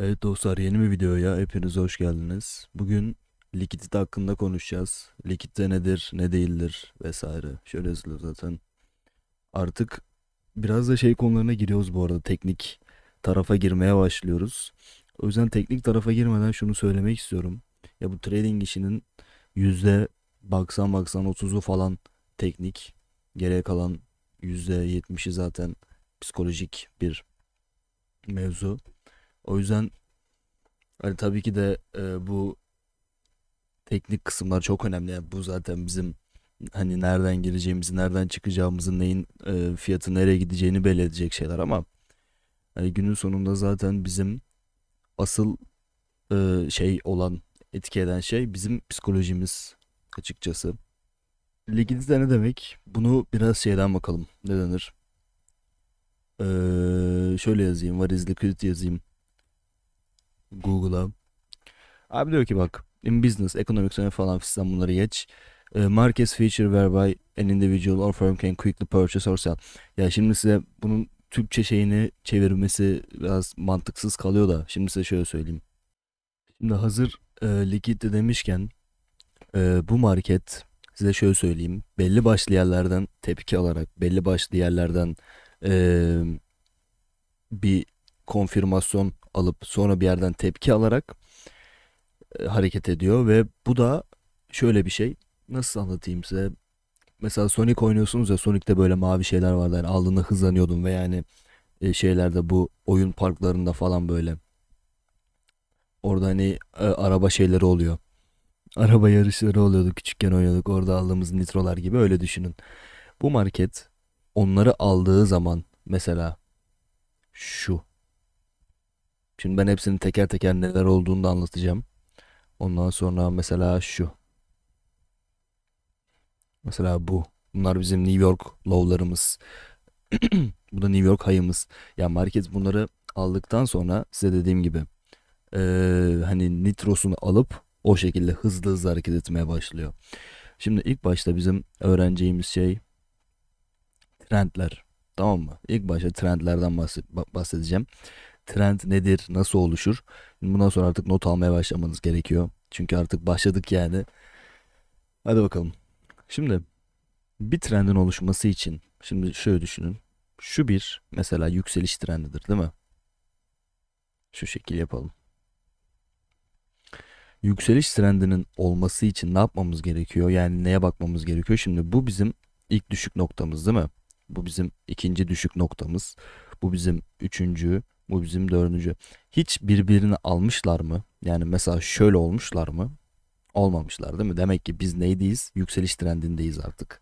Evet dostlar yeni bir videoya hepiniz hoş geldiniz. Bugün likidite hakkında konuşacağız. Likidite nedir, ne değildir vesaire. Şöyle yazılıyor zaten. Artık biraz da şey konularına giriyoruz bu arada. Teknik tarafa girmeye başlıyoruz. O yüzden teknik tarafa girmeden şunu söylemek istiyorum. Ya bu trading işinin yüzde baksan baksan 30'u falan teknik. Geriye kalan yüzde 70'i zaten psikolojik bir mevzu. O yüzden hani tabii ki de e, bu teknik kısımlar çok önemli. Yani bu zaten bizim hani nereden gireceğimizi, nereden çıkacağımızı, neyin e, fiyatı nereye gideceğini belli edecek şeyler ama hani günün sonunda zaten bizim asıl e, şey olan etki eden şey bizim psikolojimiz açıkçası. Likidite ne demek? Bunu biraz şeyden bakalım. Ne denir? Ee, şöyle yazayım. What is yazayım. Google'a. Abi diyor ki bak in business, economics falan fistan bunları geç. E, markets feature whereby an individual or firm can quickly purchase or sell. Ya şimdi size bunun Türkçe şeyini çevirmesi biraz mantıksız kalıyor da şimdi size şöyle söyleyeyim. Şimdi hazır e, likidite demişken e, bu market size şöyle söyleyeyim. Belli başlı yerlerden tepki alarak belli başlı yerlerden e, bir konfirmasyon alıp sonra bir yerden tepki alarak e, hareket ediyor ve bu da şöyle bir şey. Nasıl anlatayım size? Mesela Sonic oynuyorsunuz ya Sonic'te böyle mavi şeyler vardı. Yani aldığında hızlanıyordum ve yani e, şeylerde bu oyun parklarında falan böyle. Orada hani e, araba şeyleri oluyor. Araba yarışları oluyordu. Küçükken oynuyorduk. Orada aldığımız nitrolar gibi öyle düşünün. Bu market onları aldığı zaman mesela şu. Şimdi ben hepsinin teker teker neler olduğunu da anlatacağım. Ondan sonra mesela şu. Mesela bu. Bunlar bizim New York low'larımız. Bu da New York high'ımız. Ya market bunları aldıktan sonra size dediğim gibi eee, hani nitrosunu alıp o şekilde hızlı hızlı hareket etmeye başlıyor. Şimdi ilk başta bizim öğreneceğimiz şey trendler. Tamam mı? İlk başta trendlerden bahse- ba- bahsedeceğim. Trend nedir? Nasıl oluşur? Bundan sonra artık not almaya başlamanız gerekiyor. Çünkü artık başladık yani. Hadi bakalım. Şimdi bir trendin oluşması için şimdi şöyle düşünün. Şu bir mesela yükseliş trendidir, değil mi? Şu şekil yapalım. Yükseliş trendinin olması için ne yapmamız gerekiyor? Yani neye bakmamız gerekiyor? Şimdi bu bizim ilk düşük noktamız, değil mi? Bu bizim ikinci düşük noktamız. Bu bizim üçüncü, bu bizim dördüncü. Hiç birbirini almışlar mı? Yani mesela şöyle olmuşlar mı? Olmamışlar değil mi? Demek ki biz neydeyiz? Yükseliş trendindeyiz artık.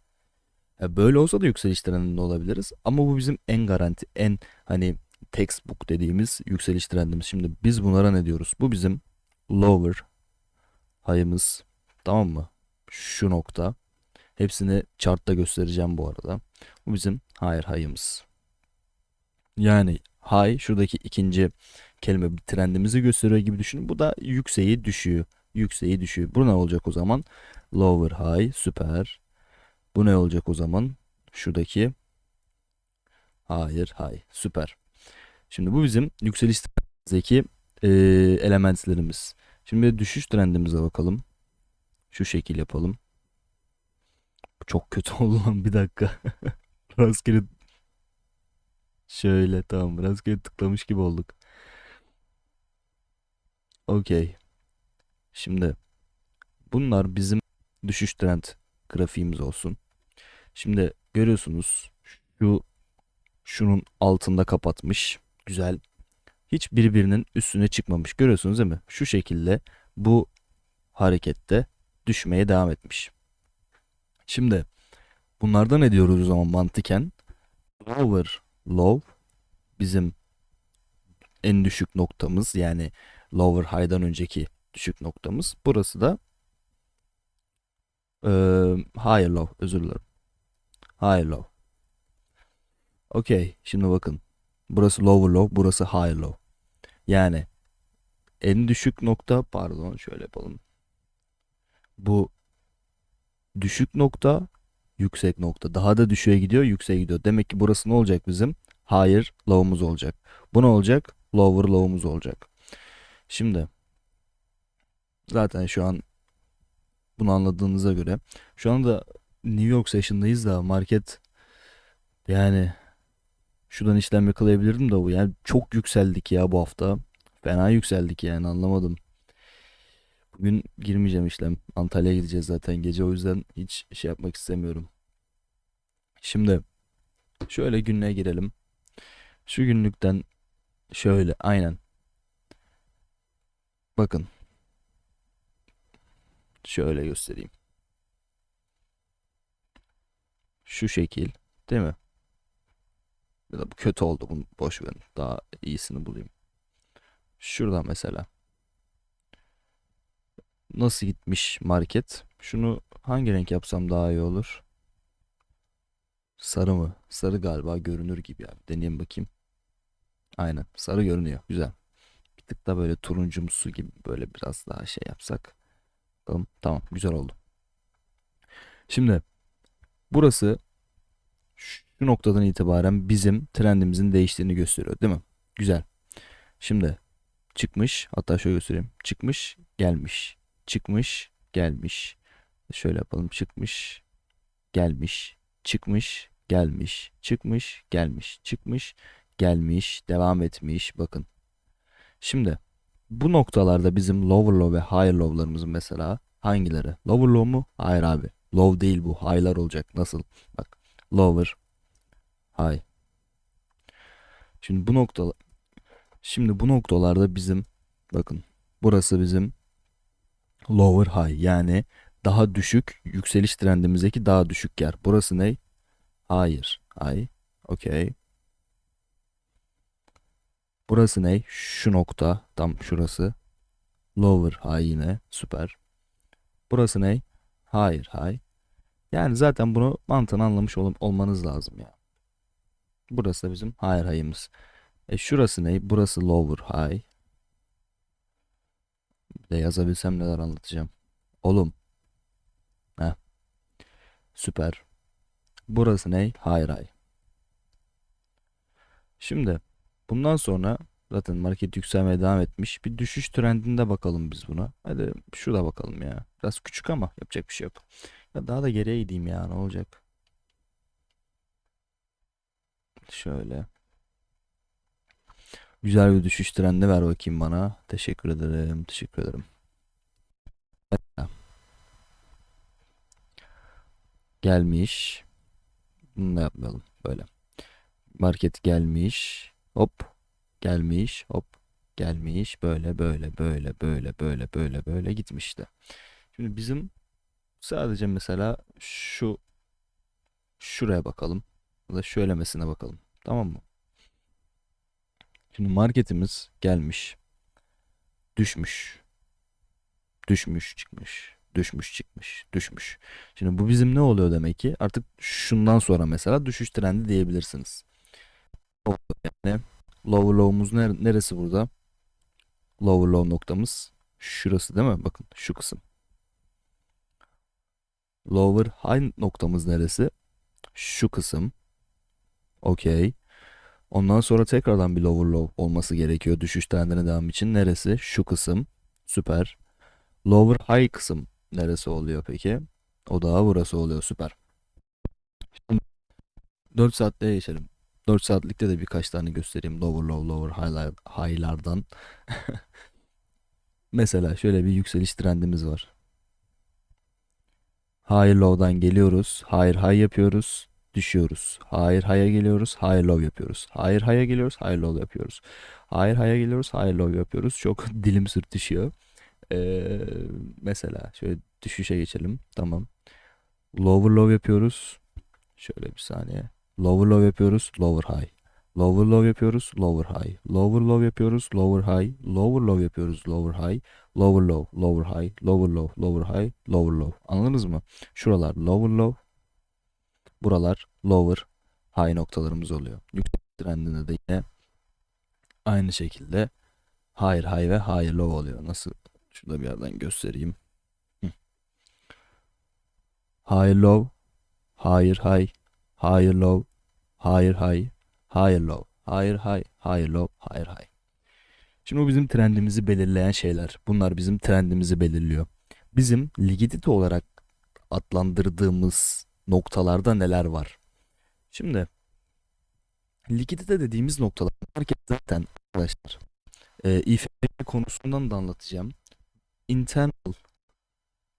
Ya böyle olsa da yükseliş trendinde olabiliriz. Ama bu bizim en garanti, en hani textbook dediğimiz yükseliş trendimiz. Şimdi biz bunlara ne diyoruz? Bu bizim lower high'ımız. Tamam mı? Şu nokta. Hepsini chartta göstereceğim bu arada. Bu bizim higher high'ımız. Yani high şuradaki ikinci kelime bir trendimizi gösteriyor gibi düşünün. Bu da yükseği düşüyor. Yükseği düşüyor. Bu ne olacak o zaman? Lower high süper. Bu ne olacak o zaman? Şuradaki hayır high süper. Şimdi bu bizim yükseliş trendimizdeki e, elementlerimiz. Şimdi düşüş trendimize bakalım. Şu şekil yapalım. Çok kötü oldu lan bir dakika. Rastgele şöyle tamam rastgele tıklamış gibi olduk. Okey. Şimdi bunlar bizim düşüş trend grafiğimiz olsun. Şimdi görüyorsunuz şu şunun altında kapatmış. Güzel. Hiç birbirinin üstüne çıkmamış. Görüyorsunuz değil mi? Şu şekilde bu harekette düşmeye devam etmiş. Şimdi bunlardan ne diyoruz o zaman mantıken? Lower low bizim en düşük noktamız yani lower high'dan önceki düşük noktamız. Burası da eee higher low özür dilerim. Higher low. Okey şimdi bakın. Burası lower low burası higher low. Yani en düşük nokta pardon şöyle yapalım. Bu düşük nokta yüksek nokta. Daha da düşüğe gidiyor yükseğe gidiyor. Demek ki burası ne olacak bizim? Higher low'umuz olacak. Bu ne olacak? Lower low'umuz olacak. Şimdi zaten şu an bunu anladığınıza göre şu anda New York Session'dayız da market yani şuradan işlem yakalayabilirdim de bu yani çok yükseldik ya bu hafta. Fena yükseldik yani anlamadım. Bugün girmeyeceğim işlem. Antalya'ya gideceğiz zaten gece o yüzden hiç şey yapmak istemiyorum. Şimdi şöyle günlüğe girelim. Şu günlükten şöyle aynen. Bakın şöyle göstereyim. Şu şekil değil mi? Ya da bu kötü oldu bunu boş verin. Daha iyisini bulayım. Şuradan mesela. Nasıl gitmiş market? Şunu hangi renk yapsam daha iyi olur? Sarı mı? Sarı galiba görünür gibi ya. Deneyeyim bakayım. Aynen. Sarı görünüyor. Güzel. Bir tık da böyle turuncumsu gibi böyle biraz daha şey yapsak. Bakalım. Tamam. Güzel oldu. Şimdi burası şu noktadan itibaren bizim trendimizin değiştiğini gösteriyor, değil mi? Güzel. Şimdi çıkmış. Hatta şöyle göstereyim. Çıkmış, gelmiş. Çıkmış, gelmiş. Şöyle yapalım. Çıkmış, gelmiş. Çıkmış, gelmiş. Çıkmış, gelmiş. Çıkmış, gelmiş. Devam etmiş. Bakın. Şimdi bu noktalarda bizim lower low ve higher low'larımızın mesela hangileri? Lower low mu? Hayır abi. Low değil bu. High'lar olacak. Nasıl? Bak. Lower, high. Şimdi bu nokta Şimdi bu noktalarda bizim bakın burası bizim lower high yani daha düşük yükseliş trendimizdeki daha düşük yer. Burası ne? Hayır. High. Okey. Burası ne? Şu nokta. Tam şurası. Lower high yine. Süper. Burası ne? Hayır high. Yani zaten bunu mantığını anlamış ol olmanız lazım ya. Burası da bizim higher high'ımız. E şurası ne? Burası lower high. Bir de yazabilsem neler anlatacağım. Oğlum. Heh. Süper. Burası ne? Higher high. Şimdi bundan sonra zaten market yükselmeye devam etmiş. Bir düşüş trendinde bakalım biz buna. Hadi şurada bakalım ya. Biraz küçük ama yapacak bir şey yok. Ya daha da geriye gideyim ya ne olacak? Şöyle. Güzel bir düşüş trendi ver bakayım bana. Teşekkür ederim. Teşekkür ederim. Gelmiş. Bunu da yapmayalım. Böyle. Market gelmiş. Hop. Gelmiş. Hop. Gelmiş. Böyle böyle böyle böyle böyle böyle böyle gitmişti. Şimdi bizim sadece mesela şu şuraya bakalım. Ya da şöylemesine bakalım. Tamam mı? Şimdi marketimiz gelmiş. Düşmüş. Düşmüş çıkmış. Düşmüş çıkmış. Düşmüş. Şimdi bu bizim ne oluyor demek ki? Artık şundan sonra mesela düşüş trendi diyebilirsiniz. Yani lower low'umuz ner- neresi burada? Lower low noktamız şurası değil mi? Bakın şu kısım. Lower high noktamız neresi? Şu kısım. Okey. Ondan sonra tekrardan bir lower low olması gerekiyor düşüş trendine devam için. Neresi? Şu kısım. Süper. Lower high kısım neresi oluyor peki? O da burası oluyor. Süper. Şimdi 4 saatte geçelim. 4 saatlikte de birkaç tane göstereyim. Lower low, lower high'lar, high'lardan. Mesela şöyle bir yükseliş trendimiz var. High low'dan geliyoruz. Higher high yapıyoruz. Düşüyoruz. Higher high'a geliyoruz. Higher low yapıyoruz. Higher high'a geliyoruz. Higher low yapıyoruz. Higher high'a geliyoruz. Higher low yapıyoruz. Çok dilim sürtüşüyor. Ee, mesela şöyle düşüşe geçelim. Tamam. Lower low yapıyoruz. Şöyle bir saniye. Lower low yapıyoruz. Lower high. Lower low yapıyoruz. Lower high. Lower low yapıyoruz. Lower high. Lower low yapıyoruz. Lower high. Lower low. Lower high. Lower low. Lower high. Lower low. Anladınız mı? Şuralar lower low. Buralar lower high noktalarımız oluyor. Yüksek trendinde de yine aynı şekilde higher high ve higher low oluyor. Nasıl? Şurada bir yerden göstereyim. Hı. Higher low, higher high, higher low, higher high, higher low, higher high, higher low, higher high. Şimdi bu bizim trendimizi belirleyen şeyler. Bunlar bizim trendimizi belirliyor. Bizim likidite olarak adlandırdığımız noktalarda neler var? Şimdi likidite dediğimiz noktalar market zaten arkadaşlar e, İFP konusundan da anlatacağım. Internal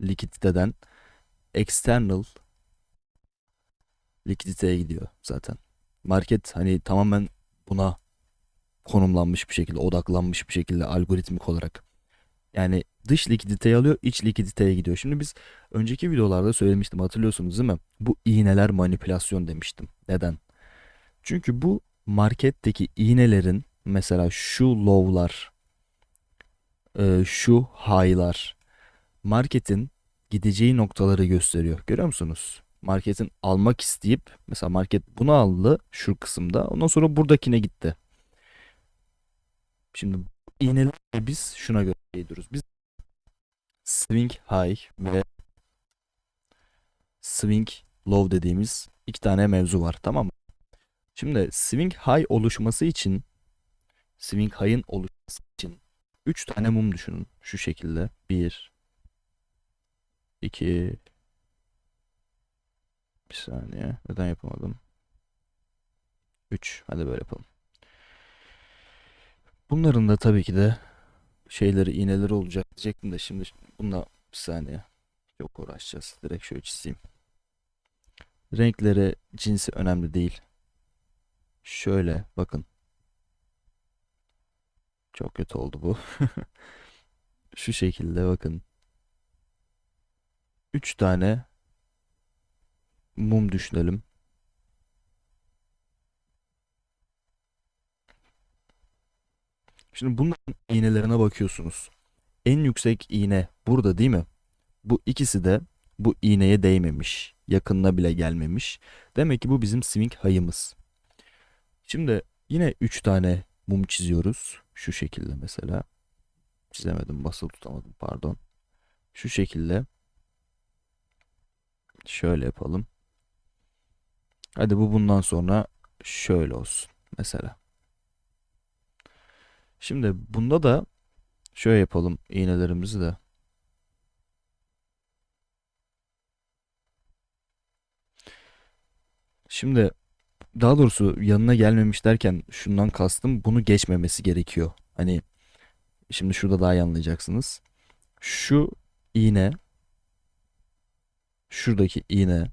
likiditeden external likiditeye gidiyor zaten. Market hani tamamen buna konumlanmış bir şekilde, odaklanmış bir şekilde algoritmik olarak. Yani dış likiditeyi alıyor, iç likiditeye gidiyor. Şimdi biz önceki videolarda söylemiştim hatırlıyorsunuz değil mi? Bu iğneler manipülasyon demiştim. Neden? Çünkü bu marketteki iğnelerin mesela şu low'lar, e, şu high'lar marketin gideceği noktaları gösteriyor. Görüyor musunuz? Marketin almak isteyip mesela market bunu aldı şu kısımda. Ondan sonra buradakine gitti. Şimdi iğnelerle biz şuna göre gidiyoruz. Biz swing high ve swing low dediğimiz iki tane mevzu var tamam mı? Şimdi swing high oluşması için swing high'ın oluşması için 3 tane mum düşünün şu şekilde. 1 2 bir saniye. Neden yapamadım? 3. Hadi böyle yapalım. Bunların da tabii ki de şeyleri, iğneleri olacak diyecektim de şimdi bununla bir saniye. Çok uğraşacağız. Direkt şöyle çizeyim. Renkleri, cinsi önemli değil. Şöyle bakın. Çok kötü oldu bu. Şu şekilde bakın. 3 tane mum düşünelim. Şimdi bunların iğnelerine bakıyorsunuz. En yüksek iğne burada değil mi? Bu ikisi de bu iğneye değmemiş. Yakınına bile gelmemiş. Demek ki bu bizim swing high'ımız. Şimdi yine 3 tane mum çiziyoruz. Şu şekilde mesela. Çizemedim, basılı tutamadım pardon. Şu şekilde. Şöyle yapalım. Hadi bu bundan sonra şöyle olsun mesela. Şimdi bunda da şöyle yapalım iğnelerimizi de. Şimdi daha doğrusu yanına gelmemiş derken şundan kastım bunu geçmemesi gerekiyor. Hani şimdi şurada daha iyi anlayacaksınız. Şu iğne şuradaki iğne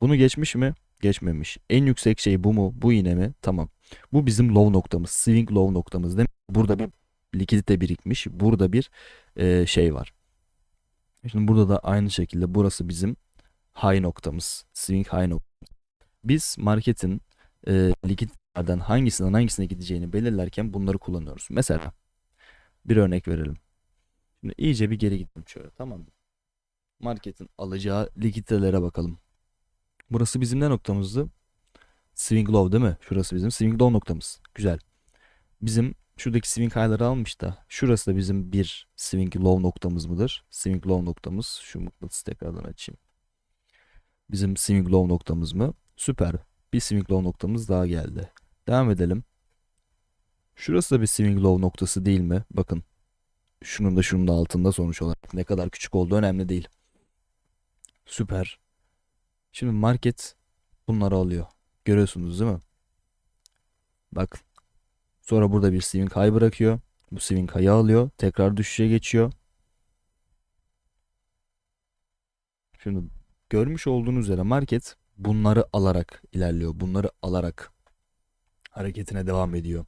bunu geçmiş mi? Geçmemiş. En yüksek şey bu mu? Bu iğne mi? Tamam. Bu bizim low noktamız. Swing low noktamız değil mi? Burada bir likidite birikmiş. Burada bir e, şey var. Şimdi burada da aynı şekilde burası bizim high noktamız. Swing high noktamız. Biz marketin e, likiditelerden hangisinden hangisine gideceğini belirlerken bunları kullanıyoruz. Mesela bir örnek verelim. Şimdi iyice bir geri gidelim şöyle tamam mı? Marketin alacağı likiditelere bakalım. Burası bizim ne noktamızdı? Swing low değil mi? Şurası bizim swing low noktamız. Güzel. Bizim şuradaki swing high'ları almış da şurası da bizim bir swing low noktamız mıdır? Swing low noktamız. Şu mıknatısı tekrardan açayım. Bizim swing low noktamız mı? Süper. Bir swing low noktamız daha geldi. Devam edelim. Şurası da bir swing low noktası değil mi? Bakın. Şunun da şunun da altında sonuç olarak. Ne kadar küçük olduğu önemli değil. Süper. Şimdi market bunları alıyor. Görüyorsunuz değil mi? Bakın. Sonra burada bir swing high bırakıyor. Bu swing high'ı alıyor. Tekrar düşüşe geçiyor. Şimdi görmüş olduğunuz üzere market bunları alarak ilerliyor. Bunları alarak hareketine devam ediyor.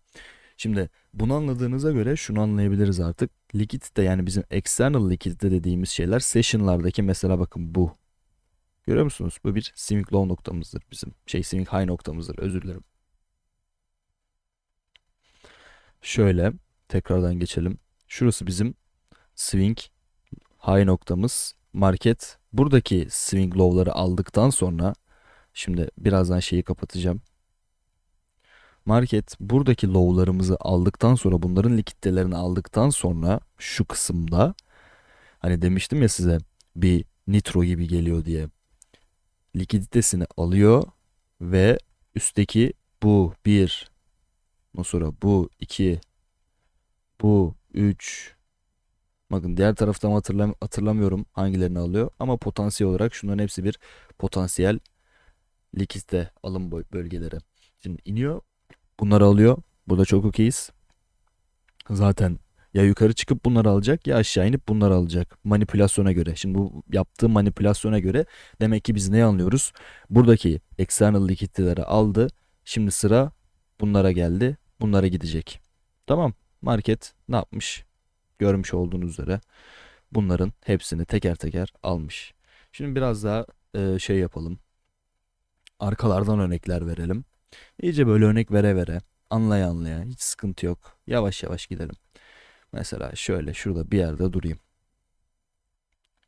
Şimdi bunu anladığınıza göre şunu anlayabiliriz artık. Likidite yani bizim external likidite dediğimiz şeyler session'lardaki mesela bakın bu. Görüyor musunuz? Bu bir swing low noktamızdır bizim. Şey swing high noktamızdır. Özür dilerim. Şöyle tekrardan geçelim. Şurası bizim swing high noktamız. Market buradaki swing low'ları aldıktan sonra şimdi birazdan şeyi kapatacağım. Market buradaki low'larımızı aldıktan sonra bunların likiditelerini aldıktan sonra şu kısımda hani demiştim ya size bir nitro gibi geliyor diye likiditesini alıyor ve üstteki bu 1 ondan sonra bu 2 Bu 3. Bakın diğer taraftan hatırlam hatırlamıyorum hangilerini alıyor. Ama potansiyel olarak şunların hepsi bir potansiyel likidite alım bölgeleri. Şimdi iniyor. Bunları alıyor. Burada çok okeyiz. Zaten ya yukarı çıkıp bunları alacak ya aşağı inip bunları alacak. Manipülasyona göre. Şimdi bu yaptığı manipülasyona göre demek ki biz ne anlıyoruz? Buradaki external likiditeleri aldı. Şimdi sıra bunlara geldi. Bunlara gidecek. Tamam. Market ne yapmış? Görmüş olduğunuz üzere bunların hepsini teker teker almış. Şimdi biraz daha e, şey yapalım. Arkalardan örnekler verelim. İyice böyle örnek vere vere, anlaya anlaya, hiç sıkıntı yok. Yavaş yavaş gidelim. Mesela şöyle şurada bir yerde durayım.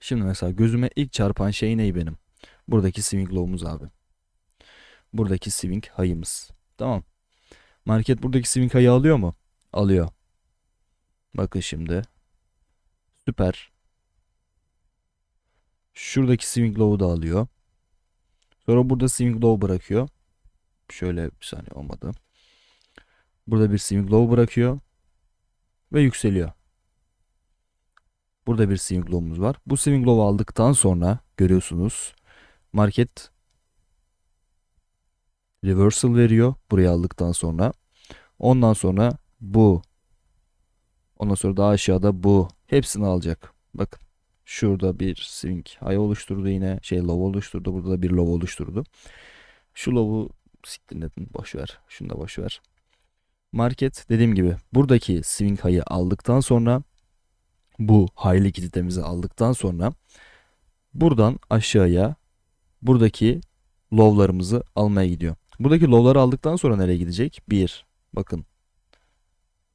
Şimdi mesela gözüme ilk çarpan şey ney benim? Buradaki swing low'umuz abi. Buradaki swing high'ımız. Tamam. Market buradaki swing high'ı alıyor mu? Alıyor. Bakın şimdi. Süper. Şuradaki swing low'u da alıyor. Sonra burada swing low bırakıyor. Şöyle bir saniye olmadı. Burada bir swing low bırakıyor. Ve yükseliyor. Burada bir swing low'umuz var. Bu swing low aldıktan sonra görüyorsunuz market reversal veriyor. Buraya aldıktan sonra. Ondan sonra bu. Ondan sonra daha aşağıda bu. Hepsini alacak. Bakın. Şurada bir swing high oluşturdu yine. Şey low oluşturdu. Burada da bir low oluşturdu. Şu low'u siktir edin. Boş ver. Şunu da boş ver. Market dediğim gibi buradaki swing high'ı aldıktan sonra bu high likiditemizi aldıktan sonra buradan aşağıya buradaki low'larımızı almaya gidiyor. Buradaki low'ları aldıktan sonra nereye gidecek? 1. Bakın.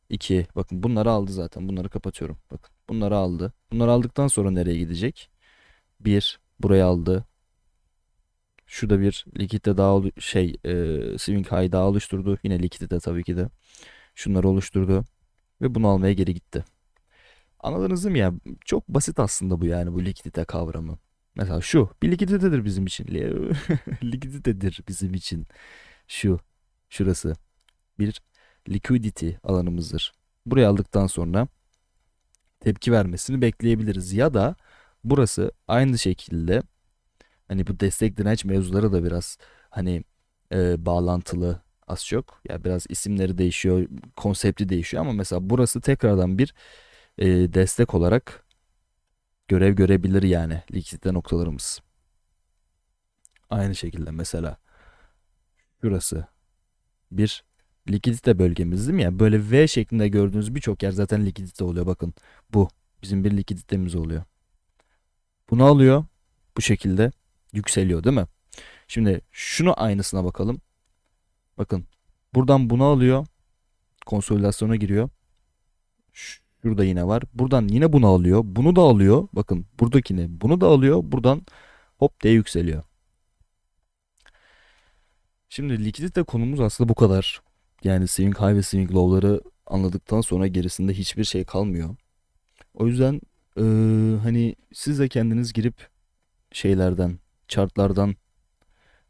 2. Bakın bunları aldı zaten. Bunları kapatıyorum. Bakın. Bunları aldı. Bunları aldıktan sonra nereye gidecek? 1. Buraya aldı. Şurada bir likitte daha şey e, swing high daha oluşturdu. Yine likitte tabii ki de. Şunları oluşturdu. Ve bunu almaya geri gitti. Anladınız mi ya? Çok basit aslında bu yani bu likidite kavramı. Mesela şu bir likiditedir bizim için. Li- Likiditedir bizim için. Şu. Şurası. Bir liquidity alanımızdır. Buraya aldıktan sonra tepki vermesini bekleyebiliriz. Ya da burası aynı şekilde hani bu destek direnç mevzuları da biraz hani e, bağlantılı az çok. Ya biraz isimleri değişiyor, konsepti değişiyor ama mesela burası tekrardan bir e, destek olarak görev görebilir yani likidite noktalarımız. Aynı şekilde mesela şurası bir likidite bölgemiz değil mi ya? Böyle V şeklinde gördüğünüz birçok yer zaten likidite oluyor. Bakın bu bizim bir likiditemiz oluyor. Bunu alıyor bu şekilde yükseliyor değil mi? Şimdi şunu aynısına bakalım. Bakın buradan bunu alıyor. Konsolidasyona giriyor. Şurada yine var. Buradan yine bunu alıyor. Bunu da alıyor. Bakın buradakini bunu da alıyor. Buradan hop diye yükseliyor. Şimdi likidite konumuz aslında bu kadar. Yani swing high ve swing low'ları anladıktan sonra gerisinde hiçbir şey kalmıyor. O yüzden eee, hani siz de kendiniz girip şeylerden, chartlardan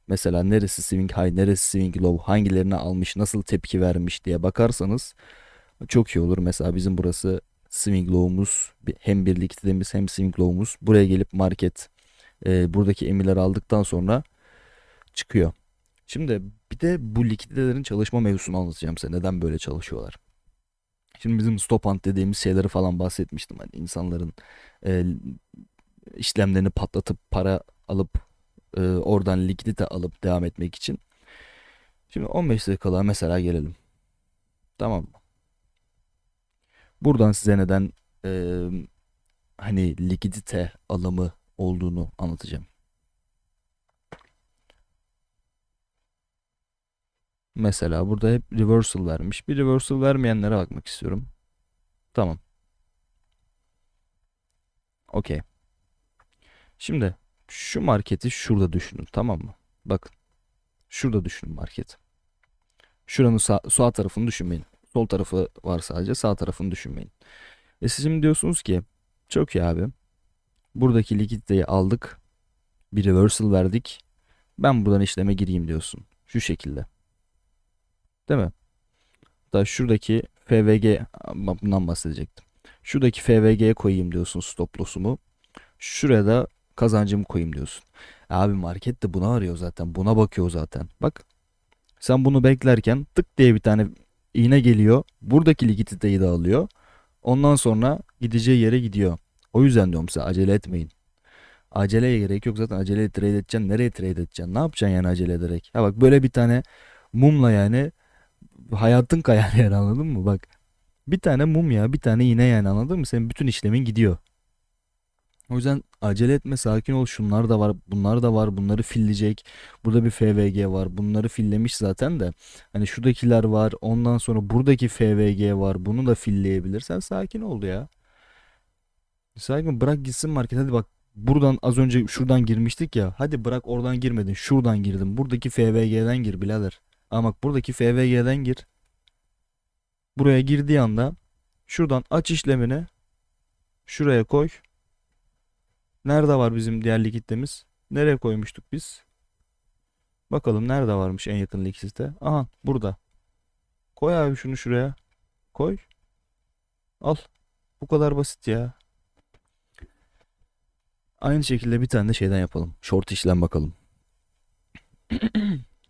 mesela neresi swing high, neresi swing low, hangilerini almış, nasıl tepki vermiş diye bakarsanız çok iyi olur. Mesela bizim burası swing low'umuz, hem bir likiditemiz hem swing low'umuz. Buraya gelip market eee, buradaki emirleri aldıktan sonra çıkıyor. Şimdi bir de bu likiditelerin çalışma mevzusunu anlatacağım size. Neden böyle çalışıyorlar? Şimdi bizim stop hunt dediğimiz şeyleri falan bahsetmiştim. Hani insanların e, işlemlerini patlatıp para alıp e, oradan likidite alıp devam etmek için. Şimdi 15 dakikalığa mesela gelelim. Tamam mı? Buradan size neden e, hani likidite alımı olduğunu anlatacağım. Mesela burada hep reversal vermiş. Bir reversal vermeyenlere bakmak istiyorum. Tamam. Okey. Şimdi şu marketi şurada düşünün tamam mı? Bakın. Şurada düşünün marketi. Şuranın sağ, sağ tarafını düşünmeyin. Sol tarafı var sadece sağ tarafını düşünmeyin. E siz şimdi diyorsunuz ki çok iyi abi. Buradaki likiditeyi aldık. Bir reversal verdik. Ben buradan işleme gireyim diyorsun. Şu şekilde. Değil mi? Da şuradaki FVG bundan bahsedecektim. Şuradaki FVG'ye koyayım diyorsun stop loss'umu. Şuraya da kazancımı koyayım diyorsun. Abi market de buna arıyor zaten. Buna bakıyor zaten. Bak sen bunu beklerken tık diye bir tane iğne geliyor. Buradaki likiditeyi de alıyor. Ondan sonra gideceği yere gidiyor. O yüzden diyorum size acele etmeyin. Aceleye gerek yok zaten acele trade edeceksin. Nereye trade edeceksin? Ne yapacaksın yani acele ederek? Ha bak böyle bir tane mumla yani hayatın kayar yani anladın mı? Bak bir tane mum ya bir tane iğne yani anladın mı? Senin bütün işlemin gidiyor. O yüzden acele etme sakin ol şunlar da var bunlar da var bunları filleyecek. Burada bir FVG var bunları fillemiş zaten de. Hani şuradakiler var ondan sonra buradaki FVG var bunu da filleyebilirsen sakin ol ya. Sakin bırak gitsin market hadi bak buradan az önce şuradan girmiştik ya. Hadi bırak oradan girmedin şuradan girdin. Buradaki FVG'den gir birader. Ama bak buradaki FVG'den gir. Buraya girdiği anda şuradan aç işlemini şuraya koy. Nerede var bizim diğer likiditemiz? Nereye koymuştuk biz? Bakalım nerede varmış en yakın likitte. Aha burada. Koy abi şunu şuraya. Koy. Al. Bu kadar basit ya. Aynı şekilde bir tane de şeyden yapalım. Short işlem bakalım.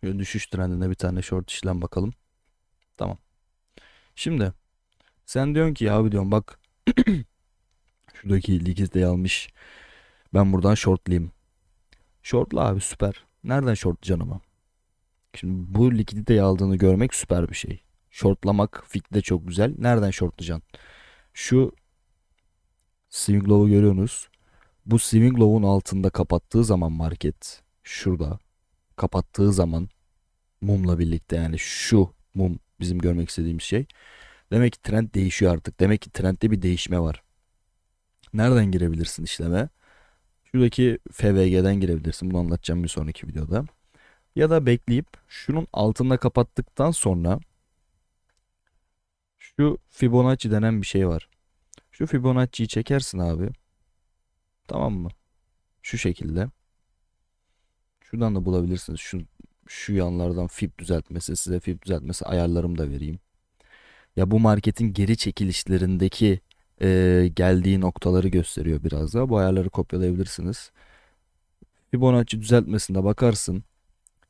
Düşüş trendine bir tane short işlem bakalım. Tamam. Şimdi sen diyorsun ki ya abi diyorum bak şuradaki likiditeyi almış. Ben buradan shortlayayım. Shortla abi süper. Nereden shortlayacaksın ama? Şimdi bu likiditeyi aldığını görmek süper bir şey. Shortlamak fikri de çok güzel. Nereden shortlayacaksın? Şu swing low'u görüyorsunuz. Bu swing low'un altında kapattığı zaman market şurada kapattığı zaman mumla birlikte yani şu mum bizim görmek istediğimiz şey. Demek ki trend değişiyor artık. Demek ki trendde bir değişme var. Nereden girebilirsin işleme? Şuradaki FVG'den girebilirsin. Bunu anlatacağım bir sonraki videoda. Ya da bekleyip şunun altında kapattıktan sonra şu Fibonacci denen bir şey var. Şu Fibonacci'yi çekersin abi. Tamam mı? Şu şekilde. Şuradan da bulabilirsiniz. Şu şu yanlardan fib düzeltmesi, size fib düzeltmesi ayarlarımı da vereyim. Ya bu marketin geri çekilişlerindeki e, geldiği noktaları gösteriyor biraz da. Bu ayarları kopyalayabilirsiniz. Fibonacci düzeltmesinde bakarsın.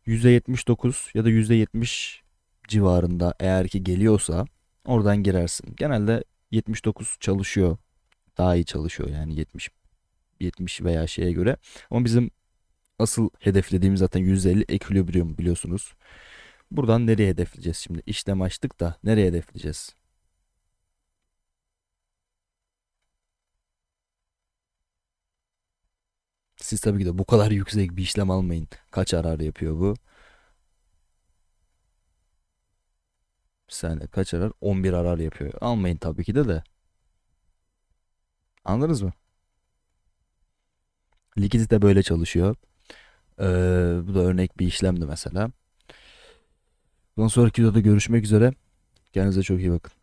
%79 ya da %70 civarında eğer ki geliyorsa oradan girersin. Genelde 79 çalışıyor. Daha iyi çalışıyor yani 70 70 veya şeye göre. Ama bizim asıl hedeflediğimiz zaten 150 ekilibrium biliyorsunuz. Buradan nereye hedefleyeceğiz şimdi? İşlem açtık da nereye hedefleyeceğiz? Siz tabii ki de bu kadar yüksek bir işlem almayın. Kaç arar yapıyor bu? Bir saniye kaç arar? 11 arar yapıyor. Almayın tabii ki de de. Anladınız mı? Likidite böyle çalışıyor. Ee, bu da örnek bir işlemdi mesela. Bundan sonraki videoda görüşmek üzere. Kendinize çok iyi bakın.